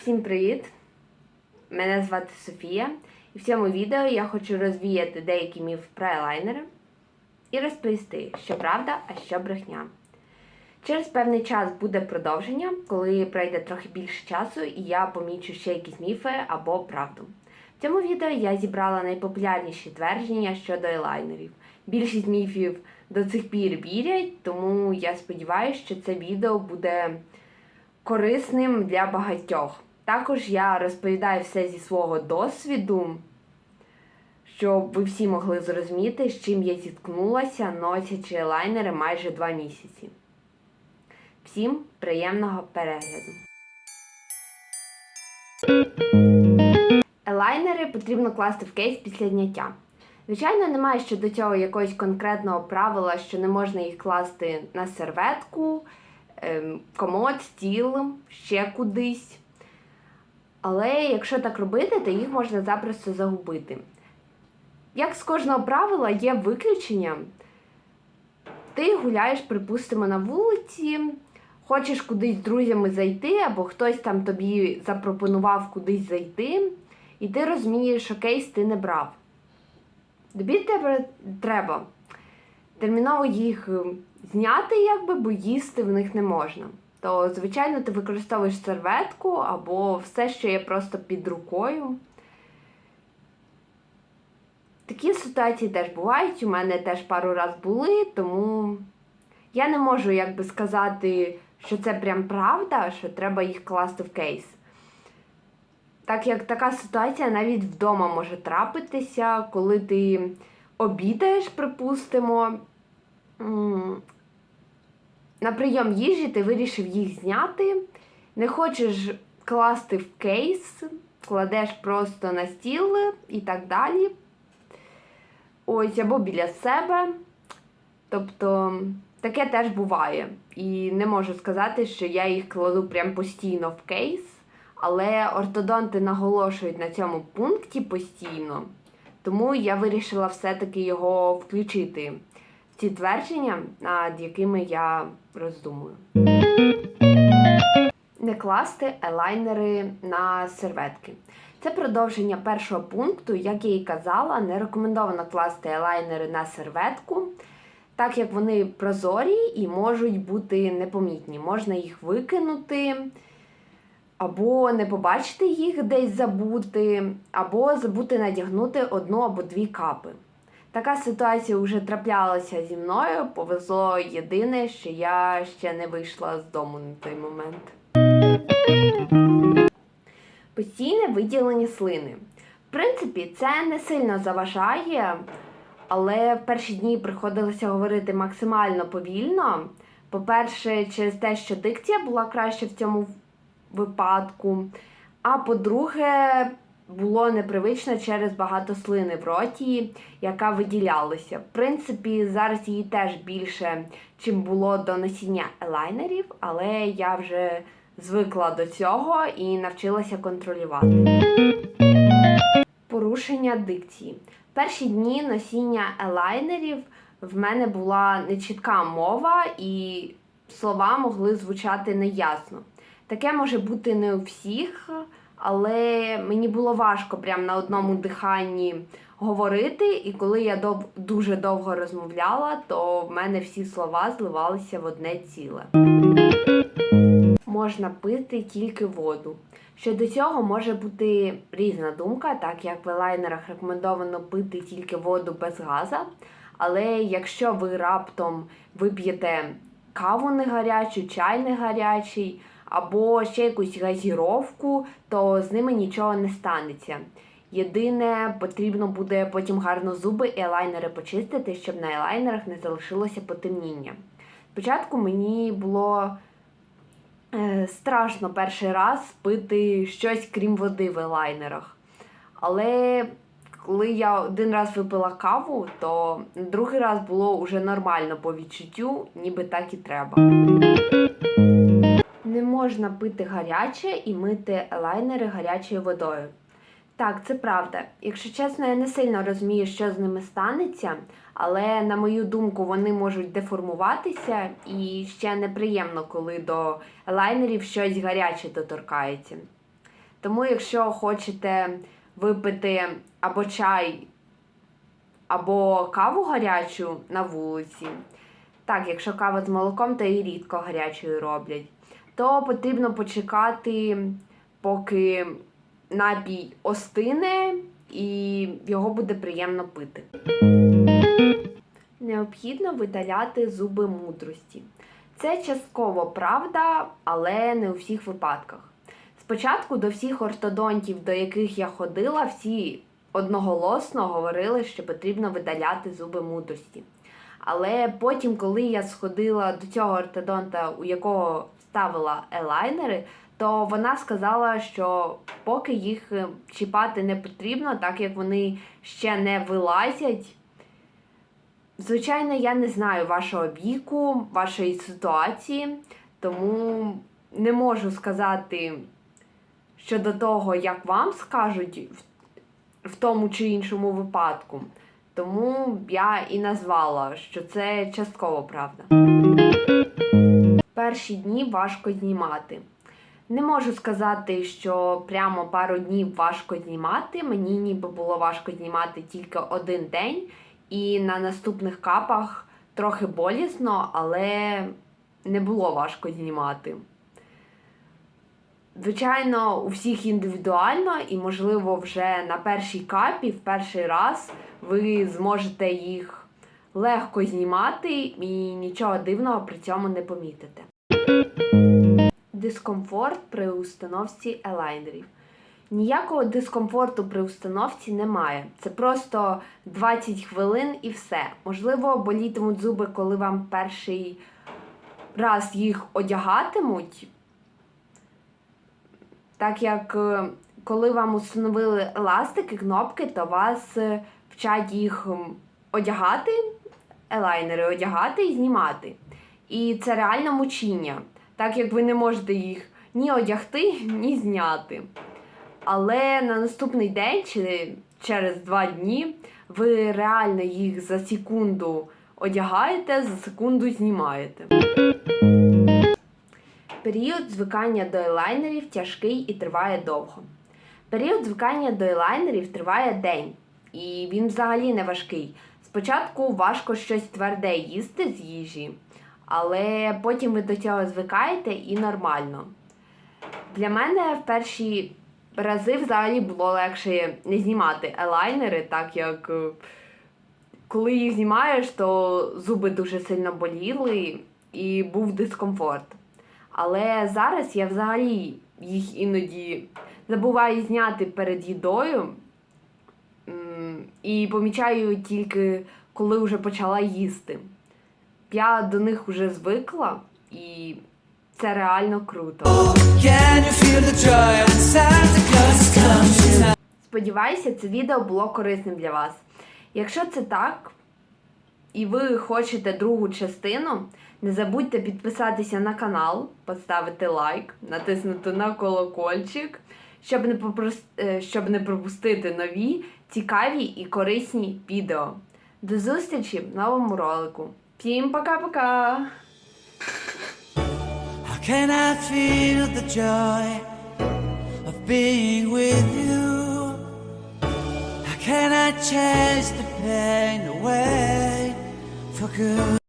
Всім привіт! Мене звати Софія, і в цьому відео я хочу розвіяти деякі міфи про елайнери і розповісти, що правда, а що брехня. Через певний час буде продовження, коли пройде трохи більше часу, і я помічу ще якісь міфи або правду. В цьому відео я зібрала найпопулярніші твердження щодо елайнерів. Більшість міфів до цих пір вірять, тому я сподіваюся, що це відео буде корисним для багатьох. Також я розповідаю все зі свого досвіду, щоб ви всі могли зрозуміти, з чим я зіткнулася, носячи елайнери майже два місяці. Всім приємного перегляду! Елайнери потрібно класти в кейс після зняття. Звичайно, немає щодо цього якогось конкретного правила, що не можна їх класти на серветку, ем, комод, стіл, ще кудись. Але якщо так робити, то їх можна запросто загубити. Як з кожного правила є виключення, ти гуляєш, припустимо, на вулиці, хочеш кудись з друзями зайти, або хтось там тобі запропонував кудись зайти, і ти розумієш, що кейс ти не брав. Тобі тебе треба терміново їх е, зняти, якби, бо їсти в них не можна. То, звичайно, ти використовуєш серветку або все, що є просто під рукою. Такі ситуації теж бувають. У мене теж пару раз були, тому я не можу якби сказати, що це прям правда, що треба їх класти в кейс. Так як така ситуація навіть вдома може трапитися, коли ти обідаєш, припустимо. На прийом їжі ти вирішив їх зняти, не хочеш класти в кейс, кладеш просто на стіл і так далі. Ось або біля себе. Тобто таке теж буває. І не можу сказати, що я їх кладу прям постійно в кейс. Але ортодонти наголошують на цьому пункті постійно, тому я вирішила все-таки його включити ці твердження, над якими я роздумую. Не класти елайнери на серветки. Це продовження першого пункту, як я і казала, не рекомендовано класти елайнери на серветку, так як вони прозорі і можуть бути непомітні. Можна їх викинути або не побачити їх десь забути, або забути надягнути одну або дві капи. Така ситуація вже траплялася зі мною. Повезло єдине, що я ще не вийшла з дому на той момент. Постійне виділення слини. В принципі, це не сильно заважає, але в перші дні приходилося говорити максимально повільно. По-перше, через те, що дикція була краще в цьому випадку. А по-друге, було непривично через багато слини в роті, яка виділялася. В принципі, зараз її теж більше, чим було до носіння елайнерів, але я вже звикла до цього і навчилася контролювати. Порушення дикції. Перші дні носіння елайнерів в мене була нечітка мова, і слова могли звучати неясно. Таке може бути не у всіх, але мені було важко прямо на одному диханні говорити, і коли я дов- дуже довго розмовляла, то в мене всі слова зливалися в одне ціле. Можна пити тільки воду. Щодо цього може бути різна думка, так як в елайнерах рекомендовано пити тільки воду без газа. Але якщо ви раптом вип'єте каву не гарячу, чай не гарячий, або ще якусь газіровку, то з ними нічого не станеться. Єдине, потрібно буде потім гарно зуби і елайнери почистити, щоб на елайнерах не залишилося потемніння. Спочатку мені було е, страшно перший раз пити щось крім води в елайнерах. Але коли я один раз випила каву, то другий раз було вже нормально по відчуттю, ніби так і треба. Не можна пити гаряче і мити елайнери гарячою водою. Так, це правда. Якщо чесно, я не сильно розумію, що з ними станеться, але на мою думку, вони можуть деформуватися і ще неприємно, коли до елайнерів щось гаряче доторкається. Тому, якщо хочете випити або чай, або каву гарячу на вулиці, так, якщо кава з молоком, то і рідко гарячою роблять, то потрібно почекати, поки напій остине і його буде приємно пити. Необхідно видаляти зуби мудрості. Це частково правда, але не у всіх випадках. Спочатку до всіх ортодонтів, до яких я ходила, всі одноголосно говорили, що потрібно видаляти зуби мудрості. Але потім, коли я сходила до цього ортодонта, у якого ставила елайнери, то вона сказала, що поки їх е, чіпати не потрібно, так як вони ще не вилазять. Звичайно, я не знаю вашого віку, вашої ситуації, тому не можу сказати щодо того, як вам скажуть в, тому чи іншому випадку. Тому я і назвала, що це частково правда. Перші дні важко знімати. Не можу сказати, що прямо пару днів важко знімати. Мені ніби було важко знімати тільки один день, і на наступних капах трохи болісно, але не було важко знімати. Звичайно, у всіх індивідуально, і, можливо, вже на першій капі, в перший раз, ви зможете їх легко знімати і нічого дивного при цьому не помітите. Дискомфорт при установці елайнерів. Ніякого дискомфорту при установці немає. Це просто 20 хвилин і все. Можливо, болітимуть зуби, коли вам перший раз їх одягатимуть. Так як е, коли вам установили еластики, кнопки, то вас е, вчать їх одягати, елайнери одягати і знімати. І це реально мучіння, так як ви не можете їх ні одягти, ні зняти. Але на наступний день чи через два дні ви реально їх за секунду одягаєте, за секунду знімаєте. Період звикання до елайнерів тяжкий і триває довго. Період звикання до елайнерів триває день, і він взагалі не важкий. Спочатку важко щось тверде їсти з їжі, але потім ви до цього звикаєте і нормально. Для мене в перші рази взагалі було легше не знімати елайнери, так як е, коли їх знімаєш, то зуби дуже сильно боліли і був дискомфорт. Але зараз я взагалі їх іноді забуваю зняти перед їдою і помічаю тільки, коли вже почала їсти. Я до них вже звикла, і це реально круто. Сподіваюся, це відео було корисним для вас. Якщо це так, і ви хочете другу частину, не забудьте підписатися на канал, поставити лайк, натиснути на колокольчик, щоб не, попрос- е, щоб не пропустити нові, цікаві і корисні відео. До зустрічі в новому ролику. Всім пока-пока! How can I feel the joy of being with you? How can I chase the pain away for good?